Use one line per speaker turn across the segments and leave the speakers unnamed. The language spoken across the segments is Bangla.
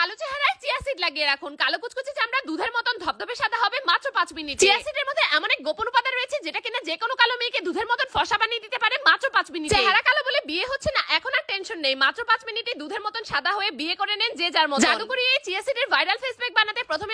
কালো চেহারায় চিয়া সিড লাগিয়ে রাখুন। কালো কুচকুচে চামড়া দুধের মতন ধবধবে সাদা হবে মাত্র পাঁচ মিনিট। চিয়া সিডের মধ্যে এমন এক গোপন উপাদান রয়েছে যেটা কিনা যে কোনো কালো মেয়েকে দুধের মতন ফসা বানিয়ে দিতে পারে মাত্র পাঁচ মিনিট। চেহারা কালো বলে বিয়ে হচ্ছে না এখন আর টেনশন নেই। মাত্র পাঁচ মিনিটে দুধের মতন সাদা হয়ে বিয়ে করে নেন যে যার মতো জাদুকরি এই চিয়া সিডের ভাইরাল ফেসপ্যাক বানাতে প্রথমে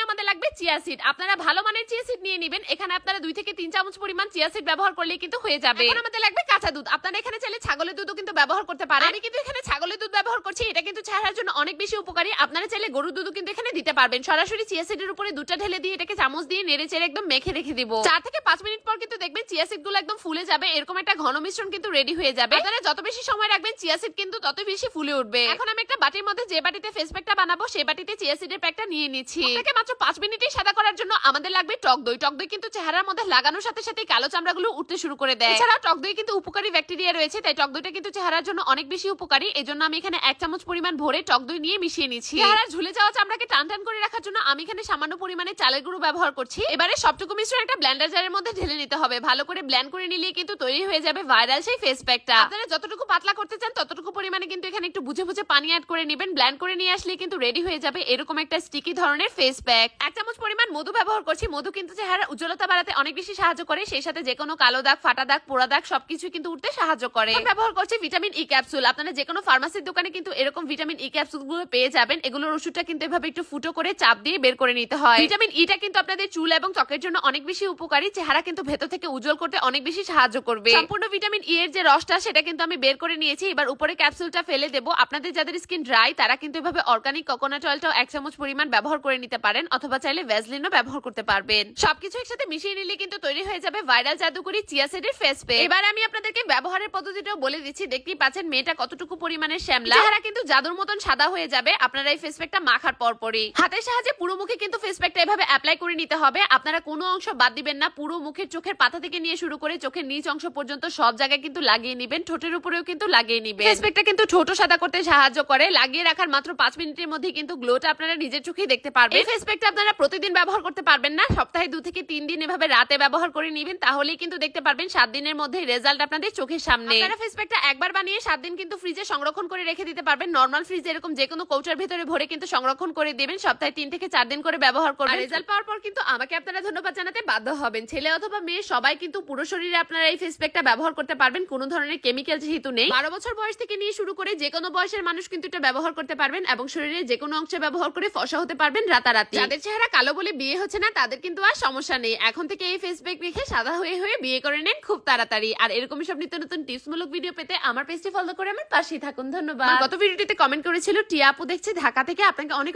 চিয়া সিড আপনারা ভালো মানের চিয়া সিড নিয়ে নেবেন। এখানে আপনারা দুই থেকে তিন চামচ পরিমাণ চিয়া সিড ব্যবহার করলেই কিন্তু হয়ে যাবে। এখন আমাদের লাগবে কাঁচা দুধ। আপনারা এখানে চাইলে ছাগলের দুধও কিন্তু ব্যবহার করতে পারেন। আমি কিন্তু এখানে ছাগলের দুধ ব্যবহার করছি। এটা কিন্তু চেহারার জন্য অনেক বেশি উপকারী। আপনারা চাইলে গরুর দুধও কিন্তু এখানে দিতে পারবেন। সরাসরি চিয়া সিডের উপরে দুধটা ঢেলে দিয়ে এটাকে চামচ দিয়ে নেড়ে চেড়ে একদম মেখে রেখে দিব। চার থেকে পাঁচ মিনিট পর কিন্তু দেখবেন চিয়া সিডগুলো একদম ফুলে যাবে। এরকম একটা ঘন মিশ্রণ কিন্তু রেডি হয়ে যাবে। আপনারা যত বেশি সময় রাখবেন চিয়া সিড কিন্তু তত বেশি ফুলে উঠবে। এখন আমি একটা বাটির মধ্যে যে বাটিতে ফেস প্যাকটা বানাবো সেই বাটিতে চিয়া সিডের প্যাকটা নিয়ে নিচ্ছি। এটাকে মাত্র পাঁচ মিনিটই সাদা করার জন্য আমাদের লাগবে টক দই। টক দই কিন্তু চেহারার মধ্যে লাগানোর সাথে সাথে কালো চামড়াগুলো উঠতে শুরু করে দেয়। এছাড়া টক দই কিন্তু উপকারী ব্যাকটেরিয়া রয়েছে, তাই টক দইটা কিন্তু চেহারার জন্য অনেক বেশি উপকারী। এজন্য আমি এখানে এক চামচ পরিমাণ ভরে টক দই নিয়ে মিশিয়ে নিচ্ছি। চেহারার ঝুলে যাওয়া চামড়াকে টান টান করে রাখার জন্য আমি এখানে সামান্য পরিমাণে চালের গুঁড়ো ব্যবহার করছি। এবারে সবটুকু মিশ্রণ একটা ব্লেন্ডার জারের মধ্যে ঢেলে নিতে হবে। ভালো করে ব্লেন্ড করে নিলে কিন্তু তৈরি হয়ে যাবে ভাইরাল সেই ফেস প্যাকটা। আপনারা যতটুকু পাতলা করতে চান, ততটুকু পরিমাণে কিন্তু এখানে একটু বুঝে বুঝে পানি অ্যাড করে নেবেন। ব্লেন্ড করে নিয়ে আসলে কিন্তু রেডি হয়ে যাবে এরকম একটা স্টিকি ধরনের ফেস প্যাক। এক চামচ পরিমাণ মধু ব্যবহার করছি। মধু কিন্তু চেহারার উজ্জ্বলতা বাড়াতে অনেক বেশি সাহায্য করে। সেই সাথে যে কোনো কালো দাগ, ফাটা দাগ, পোড়া দাগ সবকিছু কিন্তু উঠতে সাহায্য করে। ব্যবহার করছি ভিটামিন ই ক্যাপসুল আপনারা যে কোনো ফার্মাসির দোকানে কিন্তু এরকম ভিটামিন ই ক্যাপসুলগুলো পেয়ে যাবেন। এগুলোর ওষুধটা কিন্তু এভাবে একটু ফুটো করে চাপ দিয়ে বের করে নিতে হয়। ভিটামিন ইটা কিন্তু আপনাদের চুল এবং ত্বকের জন্য অনেক বেশি উপকারী। চেহারা কিন্তু ভেতর থেকে উজ্জ্বল করতে অনেক বেশি সাহায্য করবে। সম্পূর্ণ ভিটামিন ই এর যে রসটা, সেটা কিন্তু আমি বের করে নিয়েছি। এবার উপরে ক্যাপসুলটা ফেলে দেবো। আপনাদের যাদের স্কিন ড্রাই তারা কিন্তু এভাবে অর্গানিক কোকোনাট অয়েলটাও এক চামচ পরিমাণ ব্যবহার করে নিতে পারেন। অথবা চাইলে ভ্যাসলিনও ব্যবহার করতে পারবেন। সবকিছু একসাথে মিশিয়ে নিলে কিন্তু তৈরি হয়ে যাবে ভাইরাল জাদুকরি চিয়া সিডের ফেস পে এবার আমি আপনাদেরকে ব্যবহারের পদ্ধতিটাও বলে দিচ্ছি। দেখতেই পাচ্ছেন, মেয়েটা কতটুকু পরিমাণে শ্যামলা। চেহারা কিন্তু জাদুর মতন সাদা হয়ে যাবে। আপনারা এই ফেস প্যাকটা মাখার পর পরই হাতের সাহায্যে পুরো মুখে কিন্তু ফেস প্যাকটা এভাবে অ্যাপ্লাই করে নিতে হবে। আপনারা কোনো অংশ বাদ দিবেন না। পুরো মুখের চোখের পাতা থেকে নিয়ে শুরু করে চোখের নিচ অংশ পর্যন্ত সব জায়গায় কিন্তু লাগিয়ে নিবেন। ঠোঁটের উপরেও কিন্তু লাগিয়ে নিবেন। ফেস প্যাকটা কিন্তু ঠোঁট সাদা করতে সাহায্য করে। লাগিয়ে রাখার মাত্র পাঁচ মিনিটের মধ্যে কিন্তু গ্লোটা আপনারা নিজের চোখেই দেখতে পারবেন। ফেস প্যাকটা আপনারা প্রতিদিন ব্যবহার করতে পারবেন না। সপ্তাহে দু থেকে তিন দিন এভাবে রাতে ব্যবহার করে নিবেন তাহলেই কিন্তু দেখতে পারবেন সাত দিনের মধ্যে রেজাল্ট আপনাদের চোখের সামনে। আপনারা ফেস প্যাকটা একবার বানিয়ে সাত দিন কিন্তু ফ্রিজে সংরক্ষণ করে রেখে দিতে পারবেন। নর্মাল ফ্রিজে এরকম যে কোনো কৌটার ভেতরে ভরে কিন্তু সংরক্ষণ করে দিবেন সপ্তাহে তিন থেকে চার দিন করে ব্যবহার করবেন। রেজাল্ট পাওয়ার পর কিন্তু আমাকে আপনারা ধন্যবাদ জানাতে বাধ্য হবেন। ছেলে অথবা মেয়ে সবাই কিন্তু পুরো শরীরে আপনারা এই ফেস প্যাকটা ব্যবহার করতে পারবেন। কোনো ধরনের কেমিক্যাল যেহেতু নেই বারো বছর বয়স থেকে নিয়ে শুরু করে যে কোনো বয়সের মানুষ কিন্তু এটা ব্যবহার করতে পারবেন এবং শরীরে যে কোনো অংশে ব্যবহার করে ফসা হতে পারবেন রাতারাতি। যাদের চেহারা কালো বলে বিয়ে হচ্ছে না, তাদের কিন্তু আর সমস্যা নেই। এখন থেকে এই ফেসবুক দেখে সাদা হয়ে হয়ে বিয়ে করে নেন খুব তাড়াতাড়ি। আর এরকম সব নিত্য নতুন টিপসমূলক ভিডিও পেতে আমার পেজটি ফলো করে আমার পাশেই থাকুন। ধন্যবাদ। গত ভিডিওটিতে কমেন্ট করেছিল, টিয়া আপু দেখছে, ঢাকা থেকে আপনাকে অনেক